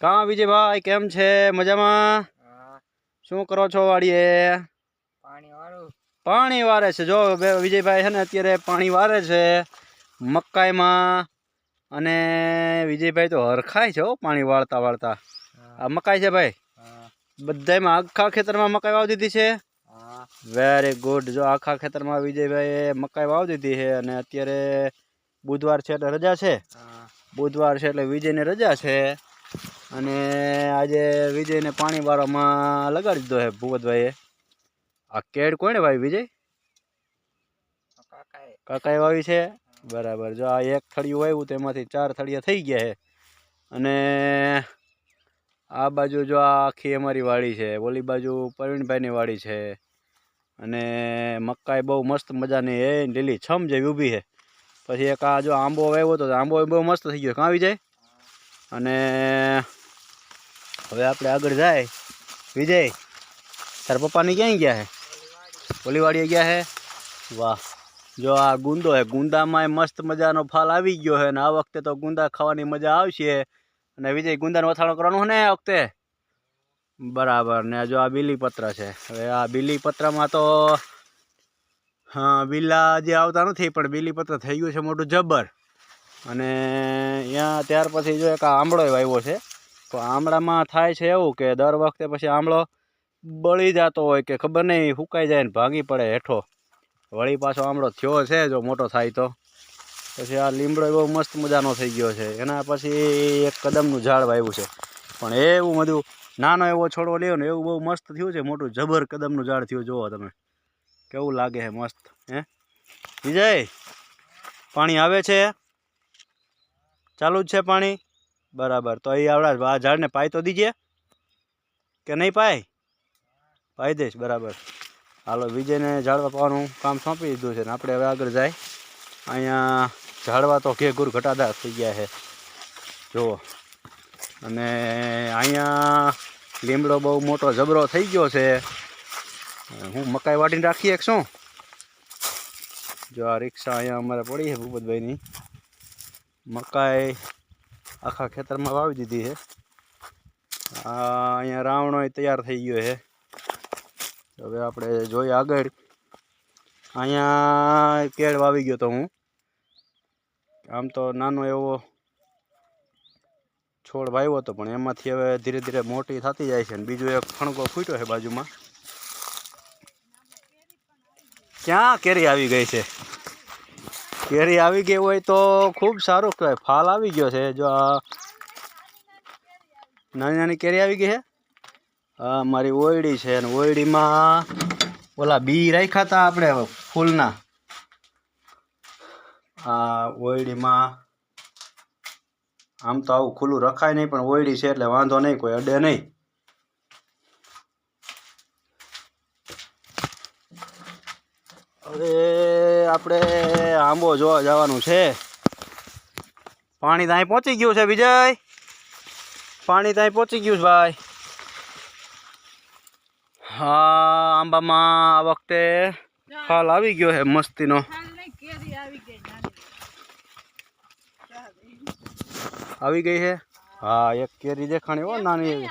કાં વિજયભાઈ કેમ છે? મજામાં? શું કરો છો વાડીએ? પાણી વારે છે. જો વિજયભાઈ છે ને અત્યારે પાણી વારે છે મકાઈમાં. અને વિજયભાઈ તો હરખાય છે હો પાણી વાળતા વાળતા. આ મકાઈ છે ભાઈ? બધામાં આખા ખેતરમાં મકાઈ વાવી દીધી છે? વેરી ગુડ જો આખા ખેતરમાં વિજયભાઈએ મકાઈ વાવી દીધી છે અને અત્યારે બુધવાર છે એટલે રજા છે. બુધવાર છે એટલે વિજયને રજા છે. અને આજે વિજયને પાણી વાળવામાં લગાડી દીધો છે ભૂપતભાઈએ આ કેળ કોણે વાવી વિજય? કાકાએ. વાવી છે? બરાબર. જો આ એક થળિયું વાવ્યું તેમાંથી ચાર થળિયા થઈ ગયા છે અને આ બાજુ જો આ આખી અમારી વાડી છે. ઓલી બાજુ પ્રવીણભાઈની વાડી છે. અને મકાઈ બહુ મસ્ત મજાની એ લીલી છમ જેવી ઊભી છે પછી એક આ જો આંબો વાવ્યો હતો તો આંબો બહુ મસ્ત થઈ ગયો. કાં વિજય? અને હવે આપણે આગળ જાય. વિજય, તાર પપ્પાની ક્યાંય ગયા હે? ઓલીવાડીએ ગયા હે? વાહ. જો આ ગુંદો હે, ગુંદામાં મસ્ત મજાનો ફાલ આવી ગયો છે ને આ વખતે તો ગુંદા ખાવાની મજા આવશે. અને વિજય, ગુંદાનો વથાણો કરવાનો ને આ વખતે? બરાબર. ને જો આ બીલીપત્ર છે. હવે આ બીલીપત્રમાં તો, હા, બિલ્લા જે આવતા નથી, પણ બીલીપત્ર થઈ ગયું છે મોટું જબ્બર અને અહીંયા ત્યાર પછી જો એક આ આવ્યો છે. તો આમળામાં થાય છે એવું કે દર વખતે પછી આમળો બળી જતો હોય કે ખબર નહીં, સુકાઈ જાય ને ભાંગી પડે હેઠો. વળી પાછો આમળો થયો છે, જો મોટો થાય તો. પછી આ લીમડો એવો મસ્ત મજાનો થઈ ગયો છે. એના પછી એક કદમનું ઝાડ વાવ્યું છે. પણ એવું બધું નાનો એવો છોડવો લ્યો ને એવું બહુ મસ્ત થયું છે, મોટું જબર કદમનું ઝાડ થયું, જુઓ તમે. કેવું લાગે છે મસ્ત, હે? વિજય, પાણી આવે છે? ચાલુ જ છે પાણી? બરાબર. તો એ આવડા આ ઝાડને પાય તો દીજે. કે નહીં પાય? પાઈ દઈશ. બરાબર. હાલો, વિજયને ઝાડવા પાવાનું કામ સોંપી દીધું છે ને આપણે હવે આગળ જાય. અહીંયા ઝાડવા તો ઘેઘૂર ઘટાદાર થઈ ગયા છે. જુઓ. અને અહીંયા લીમડો બહુ મોટો જબરો થઈ ગયો છે. હું મકાઈ વાટીને રાખી એક શું? જો આ રિક્ષા અહીંયા અમારે પડી છે ભૂપતભાઈની. મકાઈ આખા ખેતરમાં વાવી દીધી છે. અહીંયા રાવણો તૈયાર થઈ ગયો છે. હવે આપણે જોઈએ આગળ. અહીંયા કેળ વાવી ગયો તો હું. આમ તો નાનો એવો છોડ વાવ્યો હતો પણ એમાંથી હવે ધીરે ધીરે મોટી થતી જાય છે અને બીજો એક ફણકો ફૂટ્યો છે બાજુમાં. ક્યાં કેરી આવી ગઈ છે? કેરી આવી ગઈ હોય તો ખૂબ સારું કહેવાય. ફાલ આવી ગયો છે. જો આ નાની નાની કેરી આવી ગઈ છે. હા મારી ઓયડી છે અને ઓયડીમાં ઓલા બી રાખ્યા હતા આપણે ફૂલના. આ ઓયડીમાં આમ તો આવું ખુલ્લું રખાય નહીં, પણ ઓયડી છે એટલે વાંધો નહીં, કોઈ અડે નહીં. હવે આપણે આંબો જોવા જવાનું છે. પાણી ત્યાં પહોંચી ગયું છે વિજય. પાણી ત્યાં પહોંચી ગયું છે ભાઈ. હા આંબામાં આ વખતે હાલ આવી ગયો છે મસ્તીનો. આવી ગઈ છે? હા એક કેરી દેખાણી હો નાની એવી.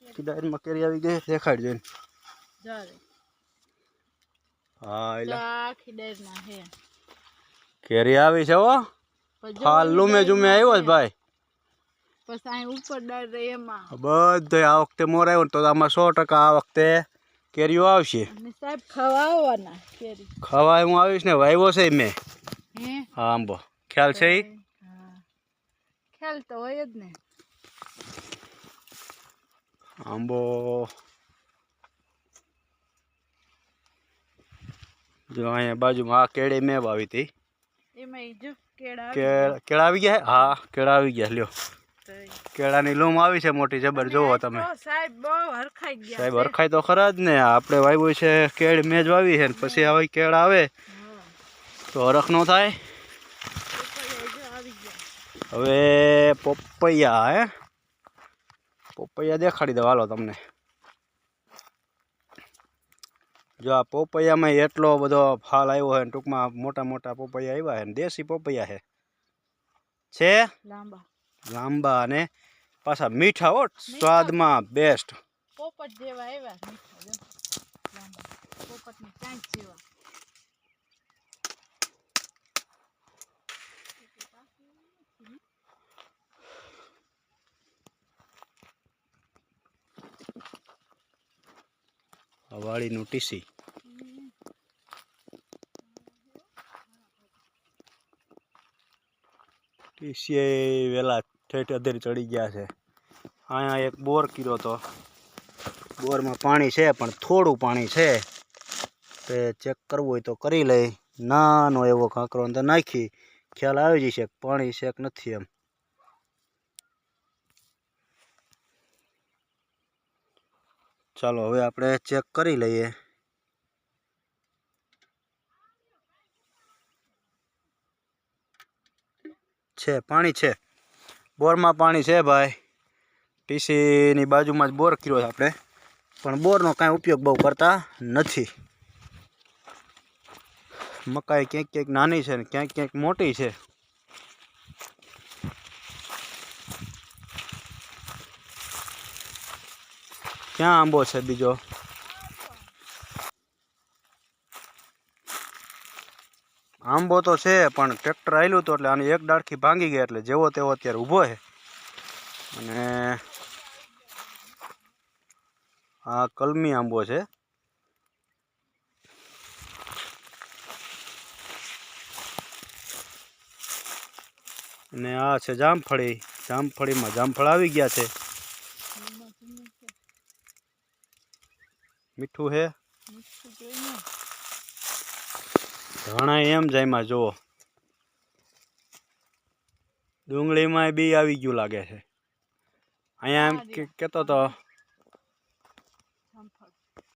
કેરી. આવી ગઈ છે દેખાડજો એને. હા એટલે કેરી આવી છે હો. ફાલ લુમે જુમે આવ્યો છે ભાઈ. પછી અહીં ઉપર ડાળ રહે એમાં. બધો આ વખતે મોર આવ્યો તો આમાં સો ટકા આ વખતે કેરીઓ આવશે. સાહેબ ખાવા કેરી. ખાવા હું આવીશ ને વાવ્યો છે મેં. હે? હા આંબો. ખ્યાલ છે ખ્યાલ તો હોય જ ને. આંબો જો અહીંયા બાજુમાં આ કેળી મેં વાવી હતી. કેળા કેળા આવી ગયા હા? કેળા આવી ગયા લ્યો. કેળાની લૂમ આવી છે મોટી જબર જોવો તમે. સાહેબ હરખાઈ હરખાય તો ખરા જ ને. આપણે વાવ્યું છે કેળ મેં જ વાવી છે ને પછી આવી કેળ આવે. તો હરખ ન થાય. હવે પોપૈયા હે? પોપૈયા દેખાડી દો હાલો તમને. જો આ પોપૈયામાં એટલો બધો ફાલ આવ્યો છે ને ટૂંકમાં મોટા મોટા પોપૈયા આવ્યા છે ને દેશી પોપૈયા છે. છે? લાંબા. લાંબા અને પાછા મીઠા હો સ્વાદમાં બેસ્ટ પોપટ જેવા આવ્યા મીઠા જો. લાંબા. પોપટની ચાંચ જેવા. આ વાડીનું ટીસી. ટીસી વહેલા ઠેઠ અધેર ચડી ગયા છે. અહીંયા એક બોર કર્યો તો. બોરમાં પાણી છે, પણ થોડું પાણી છે. તે ચેક કરવું હોય તો કરી લઈ. નાનો એવો કાંકરો અંદર નાખી. ખ્યાલ આવી જશે પાણી છે નથી એમ. ચાલો, હવે આપણે ચેક કરી લઈએ. છે, પાણી છે. બોરમાં પાણી છે ભાઈ. ટીસીની બાજુમાં જ બોર કર્યો છે આપણે. પણ બોરનો કાંઈ ઉપયોગ બહુ કરતા નથી. મકાઈ ક્યાંક ક્યાંક નાની છે ને ક્યાંક ક્યાંક મોટી છે. ક્યાં આંબો છે બીજો? આંબો તો છે, પણ ટ્રેક્ટર આવેલું હતું એટલે આની એક ડાળખી ભાંગી ગઈ એટલે જેવો તેવો અત્યારે ઊભો છે. અને આ કલમી આંબો છે. અને આ છે જામફળી. જામફળીમાં જામફળ આવી ગયા છે. મીઠું છે મીઠું જોઈને ઘણા એમ જાયમાં જુઓ. ડુંગળીમાં બી આવી ગયું લાગે છે. અહીંયા એમ કહેતો તો જામફળ